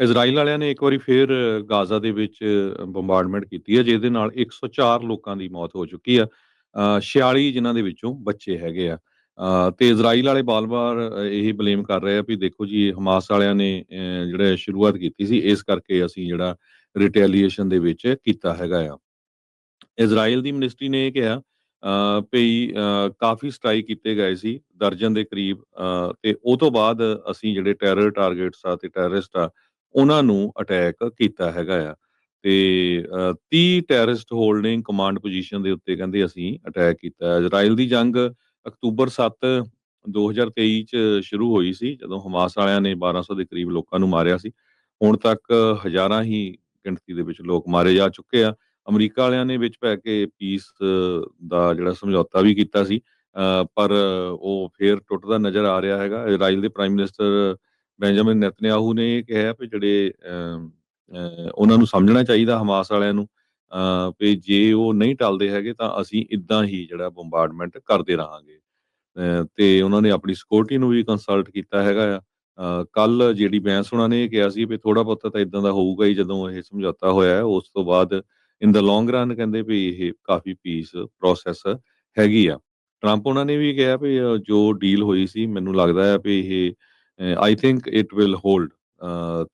Israel ਵਾਲਿਆਂ ਨੇ ਇੱਕ ਵਾਰੀ ਫੇਰ ਗਾਜ਼ਾ ਦੇ ਵਿੱਚ ਬੰਬਾਰਡਮੈਂਟ ਕੀਤੀ ਹੈ ਜਿਹਦੇ ਨਾਲ 104 ਲੋਕਾਂ ਦੀ ਮੌਤ ਹੋ ਚੁੱਕੀ ਆ ਅ, 46 ਜਿਨ੍ਹਾਂ ਦੇ ਵਿੱਚੋਂ ਬੱਚੇ ਹੈਗੇ ਆ। ਤੇ ਇਜ਼ਰਾਈਲ ਵਾਲੇ ਬਾਰ-ਬਾਰ ਇਹੀ ਬਲੇਮ ਕਰ ਰਹੇ ਆ ਵੀ ਦੇਖੋ ਜੀ ਹਮਾਸ ਵਾਲਿਆਂ ਨੇ ਜਿਹੜਾ ਸ਼ੁਰੂਆਤ ਕੀਤੀ ਸੀ ਇਸ ਕਰਕੇ ਅਸੀਂ ਜਿਹੜਾ ਰਿਟੈਲੀਏਸ਼ਨ ਦੇ ਵਿੱਚ ਕੀਤਾ ਹੈਗਾ ਆ। ਇਜ਼ਰਾਈਲ ਦੀ ਮਿਨਿਸਟਰੀ ਨੇ ਇਹ ਕਿਹਾ ਅ, ਵੀ ਕਾਫੀ ਸਟ੍ਰਾਈਕ ਕੀਤੇ ਗਏ ਸੀ ਦਰਜਨ ਦੇ ਕਰੀਬ ਅ, ਤੇ ਉਹ ਤੋਂ ਬਾਅਦ ਅਸੀਂ ਜਿਹੜੇ ਟੈਰਰ ਟਾਰਗੇਟਸ ਆ ਤੇ ਟੈਰਰਿਸਟ ਆ ਉਹਨਾਂ ਨੂੰ ਅਟੈਕ ਕੀਤਾ ਹੈਗਾ ਆ। ਤੇ ਅ, 30 ਟੈਰਰਿਸਟ ਹੋਲਡਿੰਗ ਕਮਾਂਡ ਪੋਜੀਸ਼ਨ ਦੇ ਉੱਤੇ ਕਹਿੰਦੇ ਅਸੀਂ ਅਟੈਕ ਕੀਤਾ ਇਜ਼ਰਾਈਲ ਦੀ ਜੰਗ ਅਕਤੂਬਰ 7 2023 ਚ ਸ਼ੁਰੂ ਹੋਈ ਸੀ ਜਦੋਂ ਹਮਾਸ ਵਾਲਿਆਂ ਨੇ 1200 ਦੇ ਕਰੀਬ ਲੋਕਾਂ ਨੂੰ ਮਾਰਿਆ ਸੀ। ਹੁਣ ਤੱਕ ਹਜ਼ਾਰਾਂ ਹੀ ਗਿਣਤੀ ਦੇ ਵਿੱਚ ਲੋਕ ਮਾਰੇ ਜਾ ਚੁੱਕੇ ਆ। ਅਮਰੀਕਾ ਵਾਲਿਆਂ ਨੇ ਵਿੱਚ ਪੈ ਕੇ ਪੀਸ ਦਾ ਜਿਹੜਾ ਸਮਝੌਤਾ ਵੀ ਕੀਤਾ ਸੀ। ਅ, ਪਰ ਉਹ ਫੇਰ ਟੁੱਟਦਾ ਨਜ਼ਰ ਆ ਰਿਹਾ ਹੈਗਾ। ਇਜ਼ਰਾਈਲ ਦੇ ਪ੍ਰਾਈਮ ਮਿਨਿਸਟਰ ਬੈਂਜਾਮਿਨ ਨੈਤਨਯਾਹੂ ਨੇ ਇਹ ਕਿਹਾ ਵੀ ਜਿਹੜੇ ਉਹਨਾਂ ਨੂੰ ਸਮਝਣਾ ਚਾਹੀਦਾ ਹਮਾਸ ਵਾਲਿਆਂ ਨੂੰ ਵੀ ਜੇ ਉਹ ਨਹੀਂ ਟਲਦੇ ਹੈਗੇ ਤਾਂ ਅਸੀਂ ਇਦਾਂ ਹੀ ਜਿਹੜਾ ਬੰਬਾਰਡਮੈਂਟ ਕਰਦੇ ਰਹਾਂਗੇ। ਤੇ ਉਹਨਾਂ ਨੇ ਆਪਣੀ ਸਿਕਿਉਰਿਟੀ ਨੂੰ ਵੀ ਕੰਸਲਟ ਕੀਤਾ ਹੈਗਾ ਆ। ਕੱਲ ਜਿਹੜੀ ਬੈਂਸ ਉਹਨਾਂ ਨੇ ਇਹ ਕਿਹਾ ਸੀ ਵੀ ਥੋੜਾ ਬਹੁਤਾ ਤਾਂ ਇਦਾਂ ਦਾ ਹੋਊਗਾ ਹੀ ਜਦੋਂ ਇਹ ਸਮਝੌਤਾ ਹੋਇਆ ਉਸ ਤੋਂ ਬਾਅਦ ਇਨ ਦਾ ਲੌਂਗ ਰਨ ਕਹਿੰਦੇ ਵੀ ਇਹ ਕਾਫੀ ਪੀਸ ਪ੍ਰੋਸੈਸ ਹੈਗੀ ਆ। ਟਰੰਪ ਉਹਨਾਂ ਨੇ ਵੀ ਕਿਹਾ ਵੀ ਜੋ ਡੀਲ ਹੋਈ ਸੀ, ਮੈਨੂੰ ਲੱਗਦਾ ਹੈ ਵੀ ਇਹ I think it will hold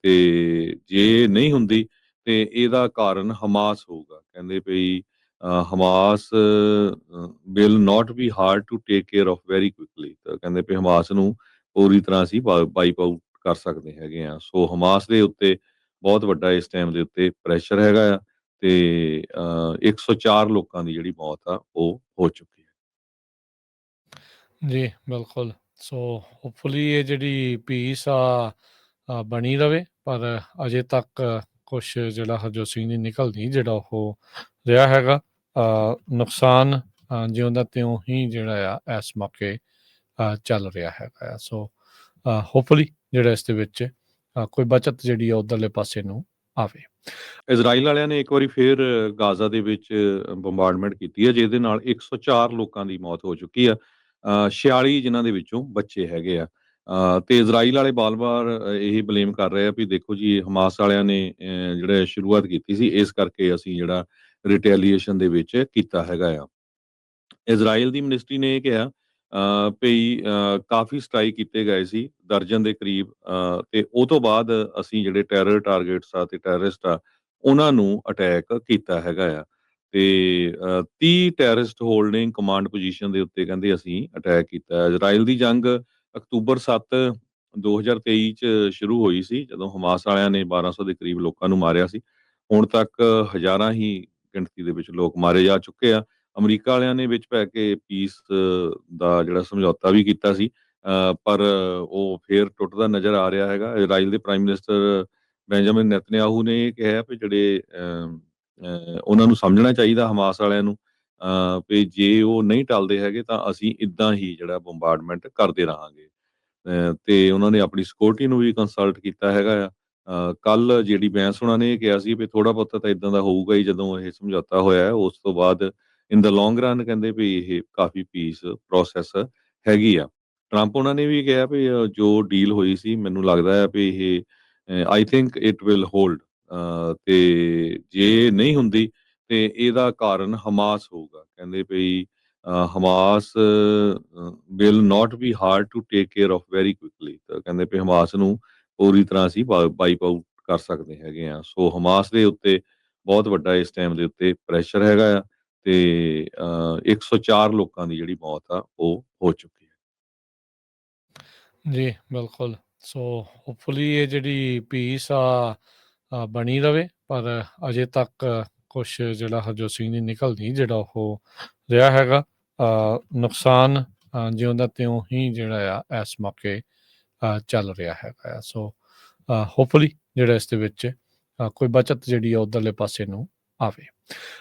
ਤੇ ਜੇ ਨਹੀਂ ਹੁੰਦੀ ਤੇ ਇਹਦਾ ਕਾਰਨ ਹਮਾਸ ਹੋਊਗਾ। ਕਹਿੰਦੇ ਵੀ Hamas will not be hard to take care of very quickly ਤਾਂ ਕਹਿੰਦੇ ਵੀ ਹਮਾਸ ਨੂੰ ਪੂਰੀ ਤਰ੍ਹਾਂ ਅਸੀਂ ਵਾਈਪ ਆਊਟ ਕਰ ਸਕਦੇ ਹੈਗੇ ਆ ਸੋ ਹਮਾਸ ਦੇ ਉੱਤੇ ਬਹੁਤ ਵੱਡਾ ਇਸ ਟਾਈਮ ਦੇ ਉੱਤੇ ਪ੍ਰੈਸ਼ਰ ਹੈਗਾ ਆ ਤੇ ਅਹ, 104 ਲੋਕਾਂ ਦੀ ਜਿਹੜੀ ਮੌਤ ਆ ਉਹ ਹੋ ਚੁੱਕੀ ਹੈ। ਜੀ ਬਿਲਕੁਲ। ਸੋ ਹੋਪਫੁਲੀ ਇਹ ਜਿਹੜੀ ਪੀਸ ਆ ਬਣੀ ਰਵੇ, ਪਰ ਅਜੇ ਤੱਕ ਕੁਝ ਜਿਹੜਾ ਹਰਜੋਤ ਸਿੰਘ ਦੀ ਨਿਕਲ ਨਹੀਂ, ਜਿਹੜਾ ਉਹ ਰਿਹਾ ਹੈਗਾ ਨੁਕਸਾਨ ਜਿਉਂ ਦਾ ਤਿਉਂ ਹੀ ਜਿਹੜਾ ਆ, ਇਸ ਮੌਕੇ ਚੱਲ ਰਿਹਾ ਹੈਗਾ ਆ। ਸੋ ਹੋਪਫੁਲੀ ਜਿਹੜਾ ਇਸ ਦੇ ਵਿੱਚ ਕੋਈ ਬਚਤ ਜਿਹੜੀ ਆ ਉਧਰਲੇ ਪਾਸੇ ਨੂੰ ਆਵੇ ਇਜ਼ਰਾਈਲ ਵਾਲਿਆਂ ਨੇ ਇੱਕ ਵਾਰੀ ਫੇਰ ਗਾਜ਼ਾ ਦੇ ਵਿੱਚ ਬੰਬਾਰਡਮੈਂਟ ਕੀਤੀ ਹੈ, ਜਿਹਦੇ ਨਾਲ 104 ਲੋਕਾਂ ਦੀ ਮੌਤ ਹੋ ਚੁੱਕੀ ਆ 46 ਜਿਨ੍ਹਾਂ ਦੇ ਵਿੱਚੋਂ ਬੱਚੇ ਹੈਗੇ ਆ। ਤੇ ਇਜ਼ਰਾਈਲ ਵਾਲੇ ਬਾਰ-ਬਾਰ ਇਹ ਬਲੇਮ ਕਰ ਰਹੇ ਆ ਵੀ ਦੇਖੋ ਜੀ ਹਮਾਸ ਵਾਲਿਆਂ ਨੇ ਅ, ਜਿਹੜਾ ਸ਼ੁਰੂਆਤ ਕੀਤੀ ਸੀ ਇਸ ਕਰਕੇ ਅਸੀਂ ਜਿਹੜਾ ਰਿਟੈਲੀਏਸ਼ਨ ਦੇ ਵਿੱਚ ਕੀਤਾ ਹੈਗਾ ਆ। ਇਜ਼ਰਾਈਲ ਦੀ ਮਿਨਿਸਟਰੀ ਨੇ ਇਹ ਕਿਹਾ ਅ, ਵੀ ਕਾਫੀ ਸਟ੍ਰਾਈਕ ਕੀਤੇ ਗਏ ਸੀ ਦਰਜਨ ਦੇ ਕਰੀਬ ਅ, ਤੇ ਉਹ ਤੋਂ ਬਾਅਦ ਅਸੀਂ ਜਿਹੜੇ ਟੈਰਰ ਟਾਰਗੇਟਸ ਆ ਤੇ ਟੈਰਰਿਸਟ ਆ ਉਹਨਾਂ ਨੂੰ ਅਟੈਕ ਕੀਤਾ ਹੈਗਾ ਆ। ਤੇ ਅ, 30 ਟੈਰਰਿਸਟ ਹੋਲਡਿੰਗ ਕਮਾਂਡ ਪੋਜੀਸ਼ਨ ਦੇ ਉੱਤੇ ਕਹਿੰਦੇ ਅਸੀਂ ਅਟੈਕ ਕੀਤਾ। ਇਜ਼ਰਾਈਲ ਦੀ ਜੰਗ ਅਕਤੂਬਰ 7 2023 ਚ ਸ਼ੁਰੂ ਹੋਈ ਸੀ ਜਦੋਂ ਹਮਾਸ ਵਾਲਿਆਂ ਨੇ 1200 ਦੇ ਕਰੀਬ ਲੋਕਾਂ ਨੂੰ ਮਾਰਿਆ ਸੀ। ਹੁਣ ਤੱਕ ਹਜ਼ਾਰਾਂ ਹੀ ਗਿਣਤੀ ਦੇ ਵਿੱਚ ਲੋਕ ਮਾਰੇ ਜਾ ਚੁੱਕੇ ਆ। ਅਮਰੀਕਾ ਵਾਲਿਆਂ ਨੇ ਵਿੱਚ ਪੈ ਕੇ ਪੀਸ ਦਾ ਜਿਹੜਾ ਸਮਝੌਤਾ ਵੀ ਕੀਤਾ ਸੀ। ਅ, ਪਰ ਉਹ ਫੇਰ ਟੁੱਟਦਾ ਨਜ਼ਰ ਆ ਰਿਹਾ ਹੈਗਾ। ਇਜ਼ਰਾਈਲ ਦੇ ਪ੍ਰਾਈਮ ਮਿਨਿਸਟਰ ਬੈਂਜਾਮਿਨ ਨੈਤਨਯਾਹੂ ਨੇ ਇਹ ਕਿਹਾ ਵੀ ਜਿਹੜੇ ਅਹ, ਉਹਨਾਂ ਨੂੰ ਸਮਝਣਾ ਚਾਹੀਦਾ ਹਮਾਸ ਵਾਲਿਆਂ ਨੂੰ ਵੀ ਜੇ ਉਹ ਨਹੀਂ ਟਲਦੇ ਹੈਗੇ ਤਾਂ ਅਸੀਂ ਇਦਾਂ ਹੀ ਜਿਹੜਾ ਬੰਬਾਰਡਮੈਂਟ ਕਰਦੇ ਰਹਾਂਗੇ। ਅਹ, ਤੇ ਉਹਨਾਂ ਨੇ ਆਪਣੀ ਸਿਕਿਉਰਿਟੀ ਨੂੰ ਵੀ ਕੰਸਲਟ ਕੀਤਾ ਹੈਗਾ ਆ। ਕੱਲ ਜਿਹੜੀ ਬੈਂਸ ਉਹਨਾਂ ਨੇ ਇਹ ਕਿਹਾ ਸੀ ਵੀ ਥੋੜਾ ਬਹੁਤਾ ਤਾਂ ਇਦਾਂ ਦਾ ਹੋਊਗਾ ਹੀ ਜਦੋਂ ਇਹ ਸਮਝੌਤਾ ਹੋਇਆ ਉਸ ਤੋਂ ਬਾਅਦ ਇਨ ਦਾ ਲੌਂਗ ਰਨ ਕਹਿੰਦੇ ਵੀ ਇਹ ਕਾਫੀ ਪੀਸ ਪ੍ਰੋਸੈਸ ਹੈਗੀ ਆ। ਟਰੰਪ ਉਹਨਾਂ ਨੇ ਵੀ ਕਿਹਾ ਵੀ ਜੋ ਡੀਲ ਹੋਈ ਸੀ ਮੈਨੂੰ ਲੱਗਦਾ ਹੈ ਵੀ ਇਹ I think it will hold ਤੇ ਜੇ ਨਹੀਂ ਹੁੰਦੀ ਤੇ ਇਹਦਾ ਕਾਰਨ ਹਮਾਸ ਹੋਊਗਾ। ਕਹਿੰਦੇ ਵੀ Hamas will not be hard to take care of very quickly ਤਾਂ ਕਹਿੰਦੇ ਵੀ ਹਮਾਸ ਨੂੰ ਪੂਰੀ ਤਰ੍ਹਾਂ ਅਸੀਂ ਵਾਈਪ ਆਊਟ ਕਰ ਸਕਦੇ ਹੈਗੇ ਆ ਸੋ ਹਮਾਸ ਦੇ ਉੱਤੇ ਬਹੁਤ ਵੱਡਾ ਇਸ ਟਾਈਮ ਦੇ ਉੱਤੇ ਪ੍ਰੈਸ਼ਰ ਹੈਗਾ ਆ ਤੇ ਅਹ, 104 ਲੋਕਾਂ ਦੀ ਜਿਹੜੀ ਮੌਤ ਆ ਉਹ ਹੋ ਚੁੱਕੀ ਹੈ। ਜੀ ਬਿਲਕੁਲ। ਸੋ ਹੋਪਫੁਲੀ ਇਹ ਜਿਹੜੀ ਪੀਸ ਆ ਬਣੀ ਰਵੇ ਪਰ ਅਜੇ ਤੱਕ ਕੁਝ ਜਿਹੜਾ ਹਰਜੋਤ ਸਿੰਘ ਦੀ ਨਿਕਲ ਨਹੀਂ ਜਿਹੜਾ ਉਹ ਰਿਹਾ ਹੈਗਾ ਨੁਕਸਾਨ ਆ, ਜਿਉਂ ਦਾ ਤਿਉਂ ਹੀ ਜਿਹੜਾ ਆ ਇਸ ਮੌਕੇ ਚੱਲ ਰਿਹਾ ਹੈਗਾ ਆ। ਸੋ ਹੋਪਫੁਲੀ ਜਿਹੜਾ ਇਸ ਦੇ ਵਿੱਚ ਕੋਈ ਬਚਤ ਜਿਹੜੀ ਆ ਉਧਰਲੇ ਪਾਸੇ ਨੂੰ ਆਵੇ